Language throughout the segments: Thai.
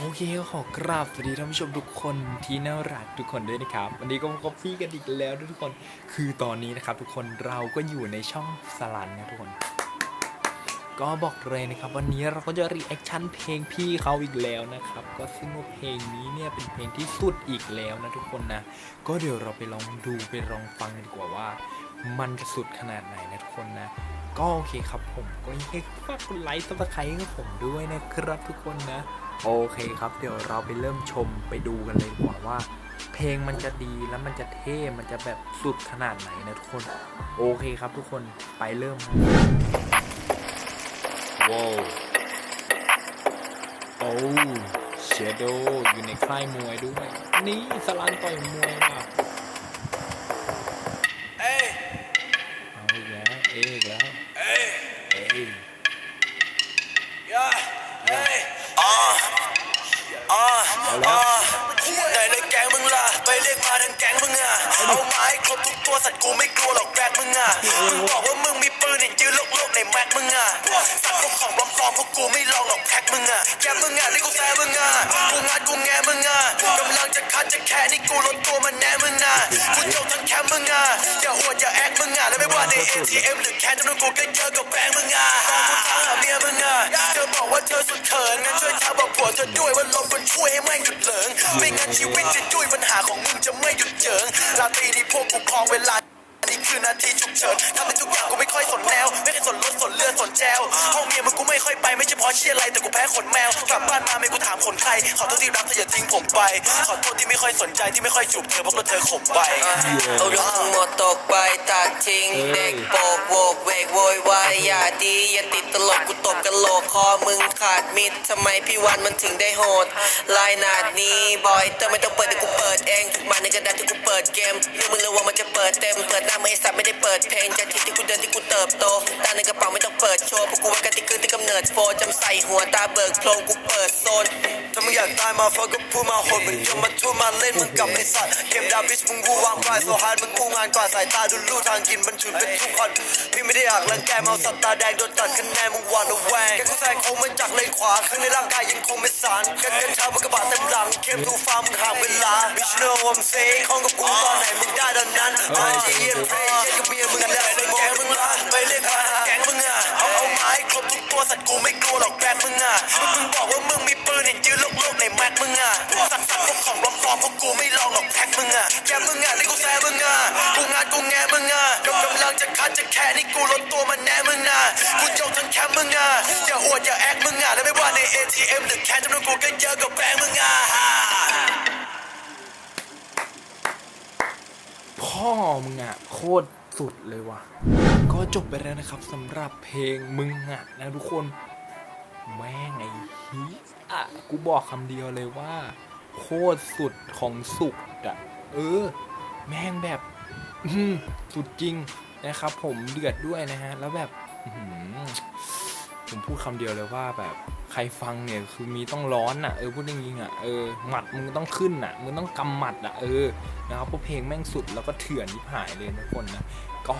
โอเคขอกราบสวัสดีท่านผู้ชมทุกคนที่น่ารักทุกคนด้วยนะครับ วันนี้ก็มาพบพี่กันอีกแล้วทุกคน คือตอนนี้นะครับ ทุกคนเราก็อยู่ในช่องสลันนะทุกคน ก็บอกเลยนะครับ วันนี้เราก็จะรีแอคชั่นเพลงพี่เขาอีกแล้วนะครับ ก็ซึ่งว่าเพลงนี้เนี่ยเป็นเพลงที่สุดอีกแล้วนะทุกคนนะ ก็เดี๋ยวเราไปลองดูไปลองฟังกันดีกว่าว่า มันจะสุดขนาดไหนนะทุกคนนะ ก็โอเคครับผมก็ยังให้ฝากกดไลค์ซับสไครต์ให้ผมด้วยนะครับทุกคนนะ โอเคครับ เดี๋ยวเราไปเริ่มชมไปดูกันเลยดีกว่าว่า เพลงมันจะดีแล้วมันจะเท่มันจะแบบสุดขนาดไหนนะทุกคน โอเคครับทุกคนไปเริ่มว้าวโอ้เชโดอยู่ในค่ายมวยด้วย นี่สลันต่อยมวยว่ะ อะอีกแล้วเอ้ยเอ้ยย่าเอ้ยอ่าอ่าเอาแล้วอ่าไหนเลยแก๊งมึงล่ะไปเรียกมาทั้งแก๊งมึงอะเอาไม้ครบทุกตัวสัตว์กูไม่กลัวหรอกแบกมึงอะมึงบอกว่ามึงมีปืนเห็นยืนโลกๆในแม็กมึงอะสัตว์พวกของปลอมๆพวกกูไม่ลองหรอกแพ็กมึงอะแกมึงอะนี่กูแซ่มึงอะกูงัดกูแงมึงอะกำลั งจะคัดจะแค่นี่กูลดตัวมันแน่มึงอะกูโยกทั้งแคมป์มึงอะอย่าอวดอย่าแอคมึงอะแล้วไม่ว่าใน ATM หรือแคนจำนวนกูก็เยอะกว่าแบงค์มึงอะตอนกูทางหาเมียมึงอะเธอบอกว่าเธอสุดเขินงั้นช่วยเธอบอกผัวเธอด้วยว่าลมมันช่วยให้แม่งหยุดเหลิงไม่งั้นชีวิตจะจุ้ยปัญหาของมึงจะไม่หยุดเจิงราตรีนี้พวกกูครองเวลานี่คือนาทีฉุกเฉินทำเป็นทุกอย่างกูไม่ค่อยสนแนว ไม่เคยสนรถสนเลือดสนแจวห้องเมียมึงกูไม่ค่อยไป ไม่ใช่เพราะเชี่ยอะไรแต่กูแพ้ขนแมวกลับบ้านมาไม่กูถามขนใคร ขอโทษที่รักเธออย่าทิ้งผมไป ขอโทษที่ไม่ค่อยสนใจที่ไม่ค่อยจูบเธอเพราะว่าเธอขมไปเอาเรื่องทั้งหมดตกไปตัดทิ้งเด็กโปกโวกเวกโวยวายอย่าดีอย่าติดตลกกูตบกันโหลกคอมึงขาดมิดทำไมพี่วันมันถึงได้โหดลายหนาดนี้บอยเตอร์ไม่ต้องเปิดเดี๋ยวกูเปิดเองทุกมันในกระดาษที่กูเปิดเกมเรื่องมึงรู้ว่ามันจะเปิดเต็มเปิดหน้าไม่สับไม่ได้เปิดเพลงจากที่ที่กูเดินที่กูเติบโตตาในกระเป๋าไม่ต้องเปิดโชว์พวกกูว่ากันที่คืนที่กำ เนิดโฟจำใส่หัวตาเบิกโพรงกูเปิดโซน ถ้ามึงอยากตายมาฟังก็พูดมาโหดมึงยอมมาทุ่มมาเล่นมึงกับไอ้สัตว์เกมดาบิชมึงกูวางปลายโซฮานมึงกูงานกว่าสายตาดูลู่ทางกินมันฉุนเป็นทุกคนพี่ไม่ได้อยากรังแกมาเอาสัตว์ตาแดงโดนตัดคะแนนมึงหวานระแวงแกกูแซงคงมาจากเลนขวาข้างในร่างกายยังคงไม่สารกันกันเช้ามันกระบะเต็มหลังเข้มทูฟ้ามึงห่างเวลาบิชโนวมเซ่ห้องกับกูตอนไหนมึงได้ตอนนั้นไอ้เหี้ยเพลย์เย็นกับเมียมึง มึงอะมึงบอกว่ามึงมีปืนเห็นยืนโลกๆในแม็กมึงอะสัตว์สัตว์พวกของปลอมๆพวกกูไม่ลองหรอกแพ็กมึงอะแกมึงอะนี่กูแซ่มึงอะกูงัดกูแงมึงอะกำลังจะคัดจะแค่นี่กูลดตัวมันแน่มึงอะกูโยกทั้งแคมมึงอะอย่าอวดอย่าแอคมึงอะแล้วไม่ว่าใน ATM หรือแคนจำนวนกูก็เยอะกว่าแบงค์มึงอะพ่อมึงอะโคตรสุดเลยว่ะก็จบไปแล้วนะครับสำหรับเพลงมึงอะนะทุกคน แม่งไอ้ฮีอะกูบอกคำเดียวเลยว่า โคตรสุดของสุดอะเออ แม่งแบบสุดจริงนะครับ ผมเดือดด้วยนะฮะ แล้วแบบผมพูดคำเดียวเลยว่าแบบใครฟังเนี่ยคือมีต้องร้อนอะเออพูดจริงๆอะเออหมัดมึงต้องขึ้นอะมึงต้องกำหมัดอะเออนะครับเพราะเพลงแม่งสุดแล้วก็เถื่อนที่หายเลยนะทุกคนนะก็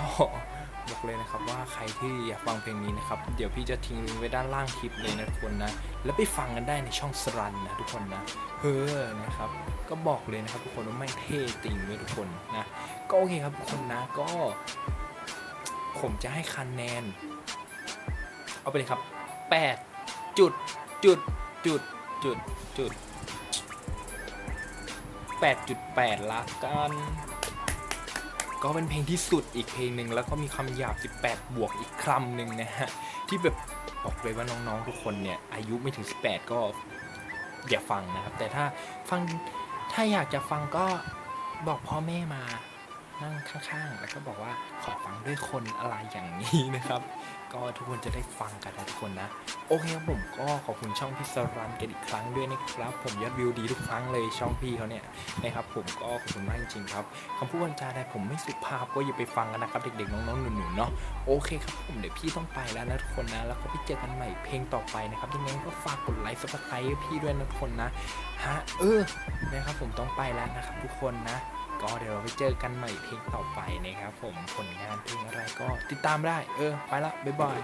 บอกเลยนะครับว่าใครที่อยากฟังเพลงนี้นะครับ เดี๋ยวพี่จะทิ้งลิงก์ไว้ด้านล่างคลิปเลยนะทุกคนนะ แล้วไปฟังกันได้ในช่องสรันนะทุกคนนะเฮ้อนะครับ ก็บอกเลยนะครับทุกคนว่าแม่เท่จริงเลยทุกคนนะ ก็โอเคครับทุกคนนะก็ ผมจะให้คะแนน เอาไปเลยครับ 8 จุดจุดจุดจุดจุด8.8ละกัน ก็เป็นเพลงที่สุดอีกเพลงหนึ่งแล้วก็มีคำหยาบ 18 บวกอีกคำหนึ่งนะฮะ ที่แบบบอกเลยว่าน้องๆทุกคนเนี่ย อายุไม่ถึง 18 ก็อย่าฟังนะครับ แต่ถ้าฟังถ้าอยากจะฟังก็บอกพ่อแม่มา นั่งข้างๆ แล้วก็บอกว่าขอฟังด้วยคนอะไรอย่างนี้นะครับ ก็ทุกคนจะได้ฟังกันนะทุกคนนะ โอเคครับผมก็ขอบคุณช่องพี่สรันกันอีกครั้งด้วยนะครับ ผมยอดวิวดีทุกครั้งเลยช่องพี่เขาเนี่ยนะครับผมก็ขอบคุณมากจริงๆครับคำพูดวันจาใดผมไม่สุภาพก็อย่าไปฟังกันนะครับ เด็กๆ น้องๆหนูๆเนาะโอเคครับผมเดี๋ยวพี่ต้องไปแล้วนะทุกคนนะแล้วก็ไปเจอกันใหม่เพลงต่อไปนะครับยังไงก็ฝากกดไลค์ซับสไครต์พี่ด้วยนะทุกคนนะฮะเออนะครับผมต้องไปแล้วนะครับทุกคนนะ ก็เดี๋ยวเราไปเจอกันใหม่เพลงต่อไปนะครับผมผลงานเพลงอะไรก็ติดตามได้ เออ ไปละ บ๊ายบาย